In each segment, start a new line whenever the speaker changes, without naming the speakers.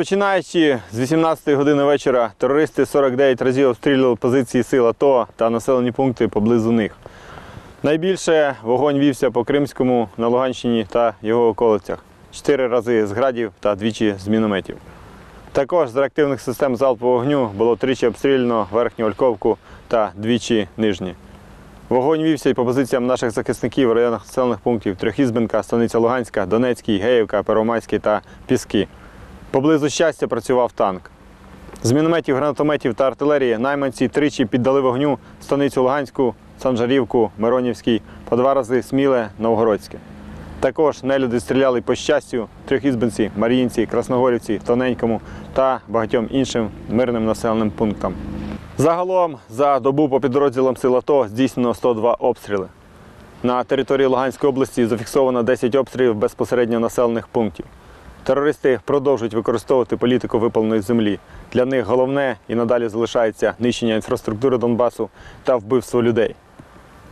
Розпочинаючи з 18 години вечора, терористи 49 разів обстрілювали позиції сил АТО та населені пункти поблизу них. Найбільше вогонь вівся по Кримському на Луганщині та його околицях. Чотири рази з градів та двічі з мінометів. Також з реактивних систем залпового вогню було тричі обстріляно верхню Ольковку та двічі нижні. Вогонь вівся й по позиціям наших захисників в районах населених пунктів Трьохізбенка, Станиця Луганська, Донецький, Геївка, Первомайський та Піски. Поблизу щастя працював танк. З мінометів, гранатометів та артилерії найманці тричі піддали вогню станицю Луганську, Санжарівку, Миронівський, по два рази Сміле, Новгородське. Також нелюди стріляли по щастю, Трьохізбенці, Маріїнці, Красногорівці, Тоненькому та багатьом іншим мирним населеним пунктам. Загалом за добу по підрозділам сил АТО здійснено 102 обстріли. На території Луганської області зафіксовано 10 обстрілів безпосередньо населених пунктів. Терористи продовжують використовувати політику випаленої землі. Для них головне і надалі залишається нищення інфраструктури Донбасу та вбивство людей.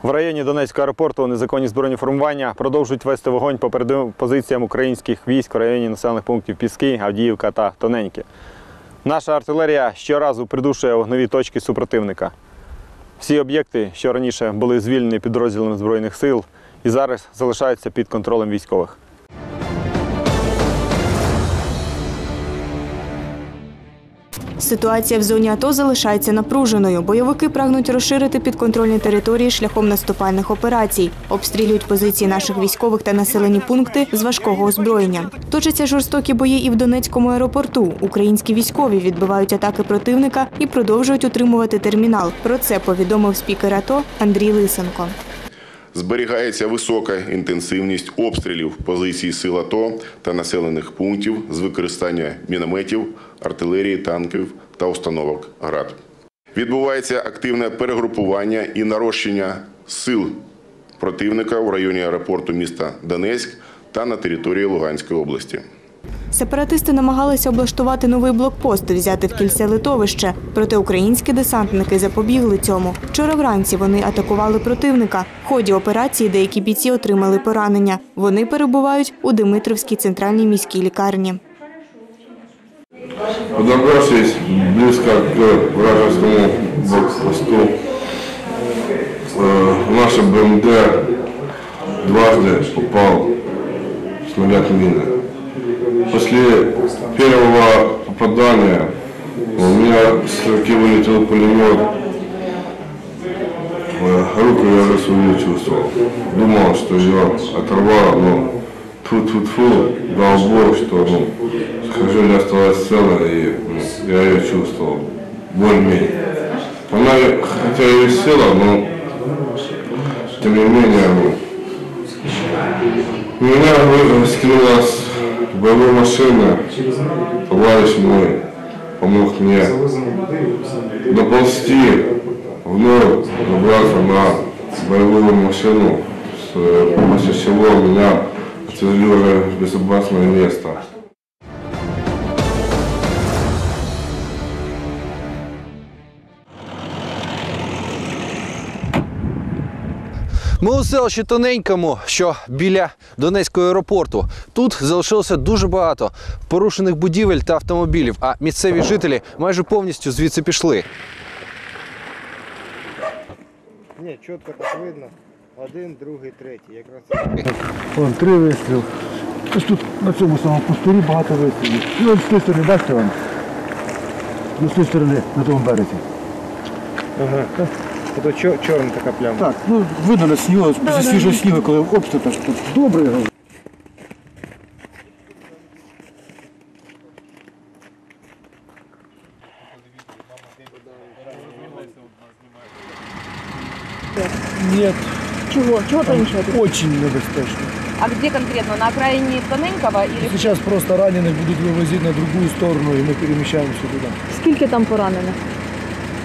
В районі Донецького аеропорту незаконні збройні формування продовжують вести вогонь по передовим позиціям українських військ в районі населених пунктів Піски, Авдіївка та Тоненьке. Наша артилерія щоразу придушує вогневі точки супротивника. Всі об'єкти, що раніше були звільнені підрозділами Збройних сил, і зараз залишаються під контролем військових.
Ситуація в зоні АТО залишається напруженою. Бойовики прагнуть розширити підконтрольні території шляхом наступальних операцій, обстрілюють позиції наших військових та населені пункти з важкого озброєння. Точаться жорстокі бої і в Донецькому аеропорту. Українські військові відбивають атаки противника і продовжують утримувати термінал. Про це повідомив спікер АТО Андрій Лисенко.
Зберігається висока інтенсивність обстрілів позицій сил АТО та населених пунктів з використання мінометів, артилерії, танків та установок ГРАД. Відбувається активне перегрупування і нарощення сил противника в районі аеропорту міста Донецьк та на території Луганської області.
Сепаратисти намагалися облаштувати новий блокпост, взяти в кільце литовище. Проте українські десантники запобігли цьому. Вчора вранці вони атакували противника. В ході операції деякі бійці отримали поранення. Вони перебувають у Димитровській центральній міській лікарні.
Подобравшись близько к тьфу-тьфу-тьфу, дал Бог, что ну, не осталась цела, и ну, я ее чувствовал. Более-менее. Она, хотя и висела, но тем не менее, ну, меня скинула с боевой машины, товарищ мой помог мне доползти, вновь забраться на боевую машину, с помощью чего меня в безопасное место.
Ми у селищі Тоненькому, що біля Донецького аеропорту. Тут залишилося дуже багато порушених будівель та автомобілів, а місцеві жителі майже повністю звідси пішли.
Ні, чітко так видно. Один, другий, третій. Якраз
Вон три вистріл. Ось тут на цьому самому пустирі багато вистрілів. І ось з тієї сторони, бачите вам? Ну, з тієї сторони, на тому березі.
ага. Ото чор, чорна така пляма.
Так, ну видно на снігу, після свіжого снігу, коли обстріл, так що тут добре його. Нет,
Чего? Чего танчать?
очень небезпечно.
А где конкретно? На окраине Тоненького или
Сейчас просто раненых будут вывозить на другую сторону, и мы перемещаемся туда.
скільки там поранених?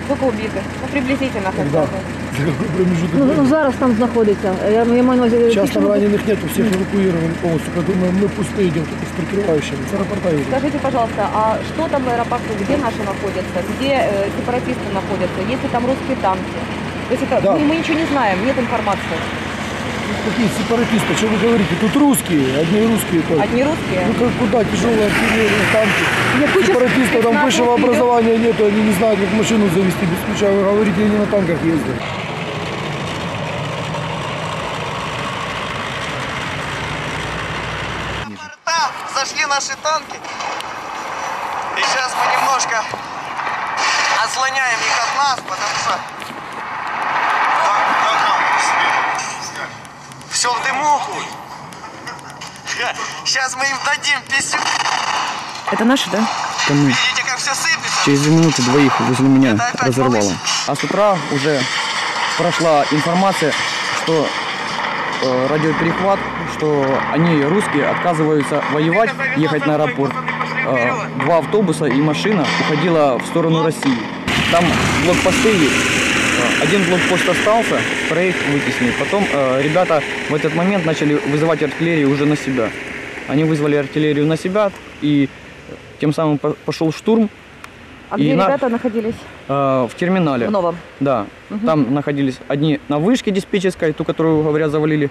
Сколько убитых? Ну, приблизительно хотя
Когда?
бы.
За какой промежуток
Ну, ну
времени?
зараз там знаходиться. Я, я маю на увазі,
Сейчас
ті,
там
що-
раненых нет, у всех эвакуированы полностью. Поэтому мы пустые идем, только с прикрывающими. Это рапорта
Скажите, пожалуйста, а что там в аэропорту? Где наши находятся? Где э, сепаратисты находятся? Есть ли там русские танки? То есть это,
Да.
мы, мы ничего не знаем, нет информации.
Какие сепаратисты, что вы говорите? Тут русские, одни русские только.
Одни русские?
Ну как, куда тяжелая артиллерия, танки?
Нет, куча
Сепаратистов там высшего
вперед.
образования нету, они не знают, как машину завести без ключа. Вы говорите, они на танках ездят.
Зашли наши танки. И сейчас мы немножко отслоняем их от нас, потому что все в дыму. Сейчас мы им дадим писю.
Это наши, да?
Видите, как все сыпется?
Через две минуты двоих возле меня
Это
разорвало.
малыш.
А с утра уже прошла информация, что э, радиоперехват, что они, русские, отказываются воевать, ехать на аэропорт. Э, два автобуса и машина уходила в сторону России. Там блокпосты есть. Э, Один блокпост остался, вторых вытеснили. Потом э, ребята в этот момент начали вызывать артиллерию уже на себя. Они вызвали артиллерию на себя, и тем самым по- пошел штурм
А
И
где
на-
ребята находились?
э, в терминале.
В новом.
Да, там находились одни на вышке диспетчерской, ту, которую, говорят, завалили.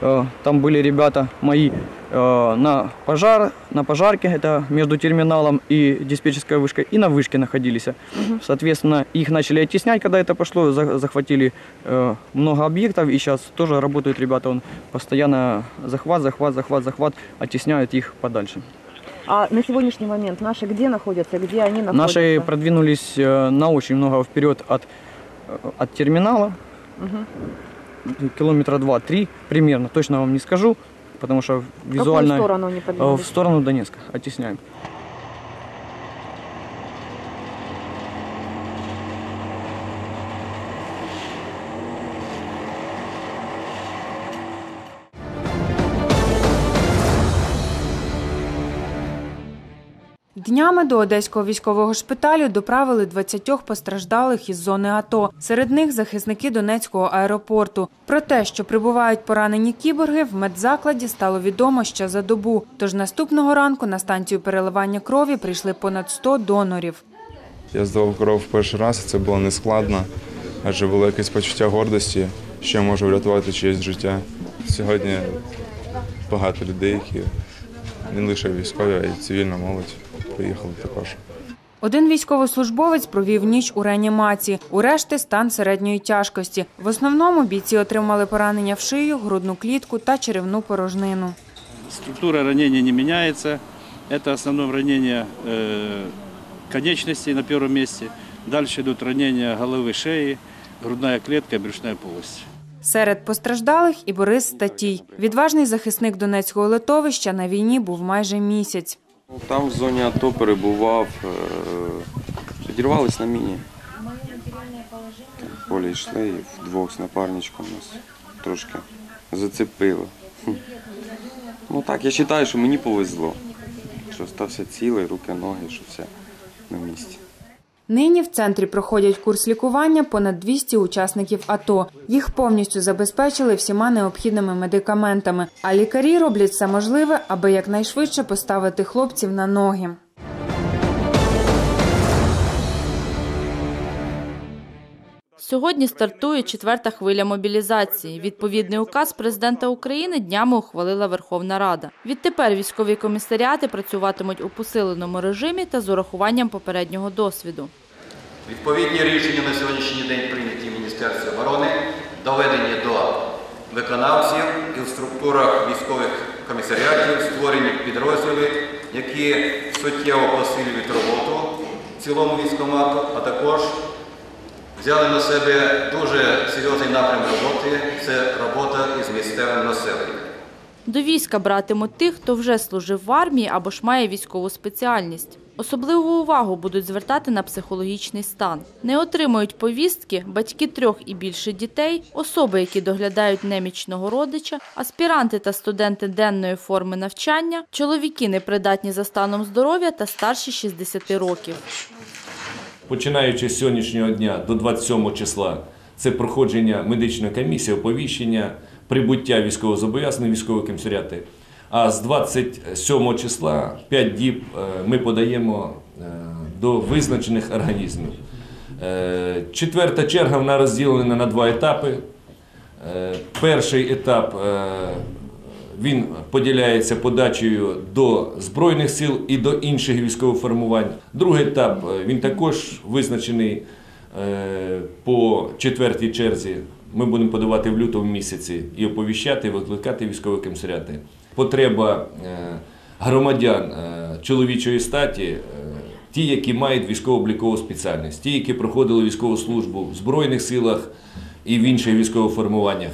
Э, Там были ребята мои на пожар, на пожарке, это между терминалом и диспетчерской вышкой, и на вышке находились. Соответственно, их начали оттеснять, когда это пошло, за- захватили э, много объектов, и сейчас тоже работают ребята, он постоянно захват, захват, захват, захват, оттесняют их подальше.
А на сегодняшний момент наши где находятся, где они находятся?
Наши продвинулись э, на очень много вперед от, э, от терминала. Километра два-три примерно, точно вам не скажу, потому что
В
визуально
сторону
э,
подвинулись?
в сторону Донецка оттесняем.
Днями до одеського військового шпиталю доправили 20 постраждалих із зони АТО. Серед них захисники Донецького аеропорту. Про те, що прибувають поранені кіборги, в медзакладі стало відомо ще за добу. Тож наступного ранку на станцію переливання крові прийшли понад 100 донорів.
Я здавав кров перший раз, це було нескладно, адже було якесь почуття гордості, що можу врятувати чиєсь життя. Сьогодні багато людей, які не лише військові, а й цивільна молодь приїхали також.
Один військовослужбовець провів ніч у реанімації. У решти стан середньої тяжкості. В основному бійці отримали поранення в шию, грудну клітку та черевну порожнину.
Структура ранения не меняется. Это основное ранение э, конечностей на первом месте. Дальше идут ранения головы, шеи, грудная клетка, брюшная полость.
Серед постраждалих і Борис Статій. Відважний захисник Донецького литовища на війні був майже місяць.
Там в зоні АТО перебував, е, підірвались на міні. Полі йшли і вдвох з напарничком нас трошки зацепило. Ну так, я вважаю, що мені повезло. Що стався цілий, руки, ноги, що все на місці.
Нині в центрі проходять курс лікування понад 200 учасників АТО. Їх повністю забезпечили всіма необхідними медикаментами. А лікарі роблять все можливе, аби якнайшвидше поставити хлопців на ноги.
Сьогодні стартує четверта хвиля мобілізації. Відповідний указ президента України днями ухвалила Верховна Рада. Відтепер військові комісаріати працюватимуть у посиленому режимі та з урахуванням попереднього досвіду.
Відповідні рішення на сьогоднішній день прийняті в Міністерстві оборони, доведені до виконавців і в структурах військових комісаріатів створені підрозділи, які суттєво посилюють роботу в цілому військомату, а також взяли на себе дуже серйозний напрям роботи це робота із місцевим населенням.
До війська братимуть тих, хто вже служив в армії або ж має військову спеціальність. Особливу увагу будуть звертати на психологічний стан. Не отримують повістки батьки трьох і більше дітей, особи, які доглядають немічного родича, аспіранти та студенти денної форми навчання, чоловіки непридатні за станом здоров'я та старші 60 років.
Починаючи з сьогоднішнього дня до 27 числа, це проходження медичної комісії, оповіщення, прибуття військовозобов'язаних військові комісаріати. А з 27 числа 5 діб е, ми подаємо е, до визначених організмів. Е, Четверта черга вона розділена на два етапи. Перший етап він поділяється подачею до Збройних сил і до інших військових формувань. Другий етап е, він також визначений е, по четвертій черзі. Ми будемо подавати в лютому місяці і оповіщати, викликати військові комісаріати. Потреба е, громадян чоловічої статі, ті, які мають військово-облікову спеціальність, ті, які проходили військову службу в Збройних силах і в інших військових формуваннях.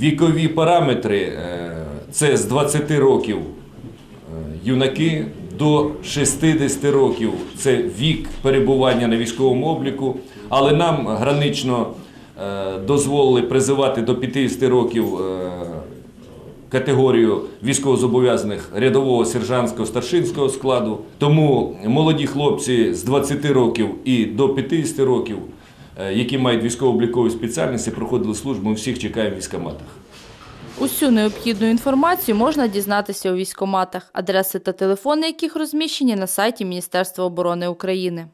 Вікові параметри це з 20 років е, юнаки до 60 років це вік перебування на військовому обліку, але нам гранично е, дозволили призивати до 50 років е, категорію військовозобов'язаних рядового сержантського старшинського складу. Тому молоді хлопці з 20 років і до 50 років, які мають військово-облікові спеціальності, проходили службу, ми всіх чекаємо в військкоматах.
Усю необхідну інформацію можна дізнатися у військоматах, адреси та телефони яких розміщені на сайті Міністерства оборони України.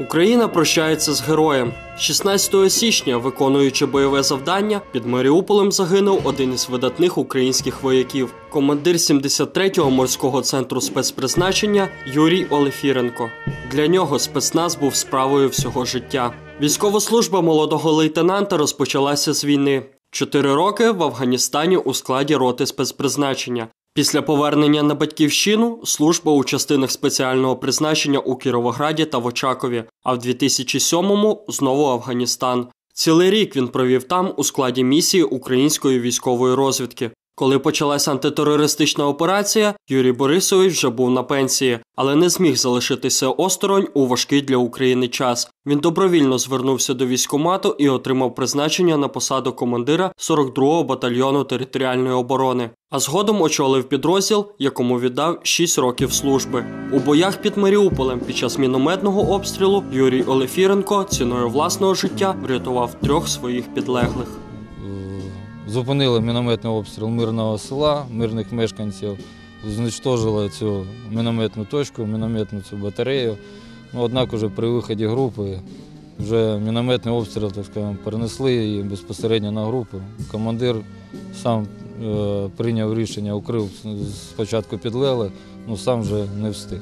Україна прощається з героєм. 16 січня, виконуючи бойове завдання, під Маріуполем загинув один із видатних українських вояків, командир 73-го морського центру спецпризначення Юрій Олефіренко. Для нього спецназ був справою всього життя. Військова служба молодого лейтенанта розпочалася з війни. Чотири роки в Афганістані у складі роти спецпризначення. Після повернення на батьківщину служба у частинах спеціального призначення у Кіровограді та в Очакові, а в 2007-му знову Афганістан. Цілий рік він провів там у складі місії української військової розвідки. Коли почалась антитерористична операція, Юрій Борисович вже був на пенсії, але не зміг залишитися осторонь у важкий для України час. Він добровільно звернувся до військкомату і отримав призначення на посаду командира 42-го батальйону територіальної оборони. А згодом очолив підрозділ, якому віддав 6 років служби. У боях під Маріуполем під час мінометного обстрілу Юрій Олефіренко ціною власного життя врятував трьох своїх підлеглих.
Зупинили мінометний обстріл мирного села, мирних мешканців, знищили цю мінометну точку, мінометну цю батарею. Ну, однак уже при виході групи вже мінометний обстріл, так скажемо, перенесли її безпосередньо на групу. Командир сам е, прийняв рішення, укрив спочатку підлели, ну сам вже не встиг.